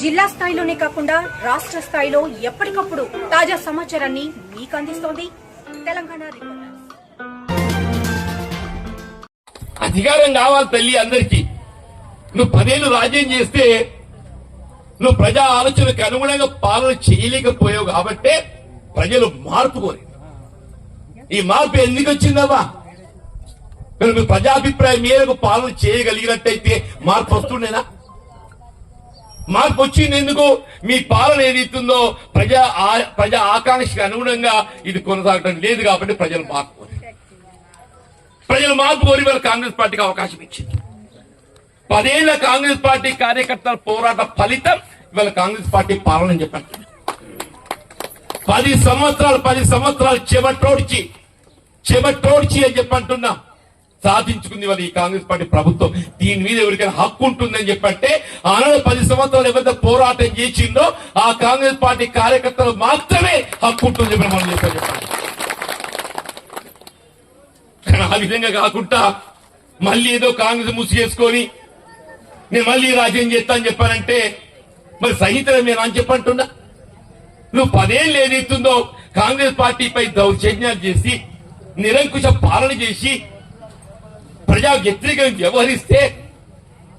జిల్లా స్థాయిలోనే కాకుండా రాష్ట్ర స్థాయిలో ఎప్పటికప్పుడు తాజా సమాచారాన్ని మీకు అందిస్తోంది తెలంగాణ అధికారం కావాలి తల్లి అందరికీ. నువ్వు పదేళ్ళు రాజ్యం చేస్తే నువ్వు ప్రజా ఆలోచనకు అనుగుణంగా పాలన చేయలేకపోయావు కాబట్టే ప్రజలు మార్పు ఈ మార్పు ఎందుకు వచ్చిందమ్మా? మీరు మీ ప్రజాభిప్రాయం మేరకు పాలన చేయగలిగినట్టయితే మార్పు వస్తుండేనా? మార్పు వచ్చింది ఎందుకు మీ పాలన ఏదైతుందో ప్రజా ప్రజా ఆకాంక్షకు అనుగుణంగా ఇది కొనసాగడం లేదు కాబట్టి ప్రజలు మార్పు ప్రజలు మార్పు కోరి వాళ్ళ కాంగ్రెస్ పార్టీకి అవకాశం ఇచ్చింది. పదేళ్ళ కాంగ్రెస్ పార్టీ కార్యకర్తల పోరాట ఫలితం ఇవాళ కాంగ్రెస్ పార్టీ పాలన అని చెప్పండి పది సంవత్సరాలు పది సంవత్సరాలు చెమటోడ్చి చెమటోడ్చి అని చెప్పంటున్నా సాధించుకుంది వాళ్ళు ఈ కాంగ్రెస్ పార్టీ ప్రభుత్వం. దీని మీద ఎవరికైనా హక్కు ఉంటుందని చెప్పంటే ఆనాడు పది సంవత్సరాలు ఎవరైతే పోరాటం చేసిందో ఆ కాంగ్రెస్ పార్టీ కార్యకర్తలు మాత్రమే హక్కు ఉంటుంది చెప్పిన మనం చెప్పాలి. కానీ ఆ విధంగా కాకుండా మళ్ళీ ఏదో కాంగ్రెస్ ముసుగేసుకొని నేను మళ్ళీ రాజ్యం చేస్తా అని చెప్పానంటే మరి సహితం నేను అని చెప్పంటున్నా. నువ్వు పదేళ్ళు ఏదైతుందో కాంగ్రెస్ పార్టీపై దౌర్జన్యాలు చేసి నిరంకుశ పాలన చేసి ప్రజా వ్యతిరేకంగా వ్యవహరిస్తే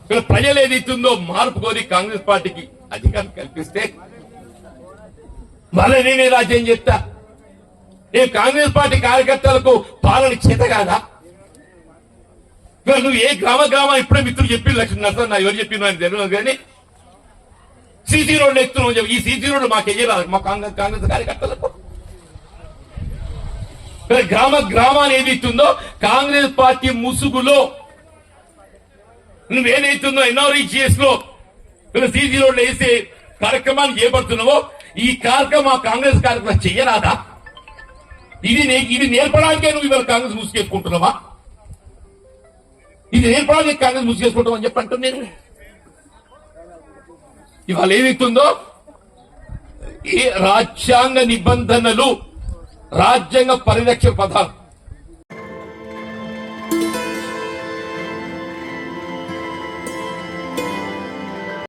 ఇక్కడ ప్రజలు ఏదైతుందో మార్పు కోరి కాంగ్రెస్ పార్టీకి అధికారం కల్పిస్తే మళ్ళీ నేనే రాజ్యం చేస్తా. నేను కాంగ్రెస్ పార్టీ కార్యకర్తలకు పాలన చేత కాదా? నువ్వు ఏ గ్రామ గ్రామం ఇప్పుడే మిత్రులు చెప్పి లక్ష్మీ నరసన్న ఎవరు చెప్పిన ఆయన తెలియదు కానీ సీసీ రోడ్లు ఎక్కుతున్నావు ఈ సీసీ రోడ్డు మాకు వెయ్యరాదు మా కాంగ్రెస్ కాంగ్రెస్ కార్యకర్తలకు గ్రామ గ్రామాన్ని ఏదిస్తుందో కాంగ్రెస్ పార్టీ ముసుగులో. నువ్వు ఏదైతుందో ఎన్ఆర్ఈజిఎస్లో సీసీ రోడ్లు వేసే కార్యక్రమాన్ని చేపడుతున్నావో ఈ కార్యక్రమం కాంగ్రెస్ కార్యక్రమం చెయ్యరాదా ఇది ఇది నేర్పడానికే నువ్వు ఇవాళ కాంగ్రెస్ ముసుగేసుకుంటున్నావా? ఇది నేర్పడానికి కాంగ్రెస్ ముసుగేసుకుంటాం అని చెప్పి అంటున్నాను ఇవాళ ఏదైతుందో? ఏ రాజ్యాంగ నిబంధనలు రాజ్యాంగ పరిరక్షణ పథకం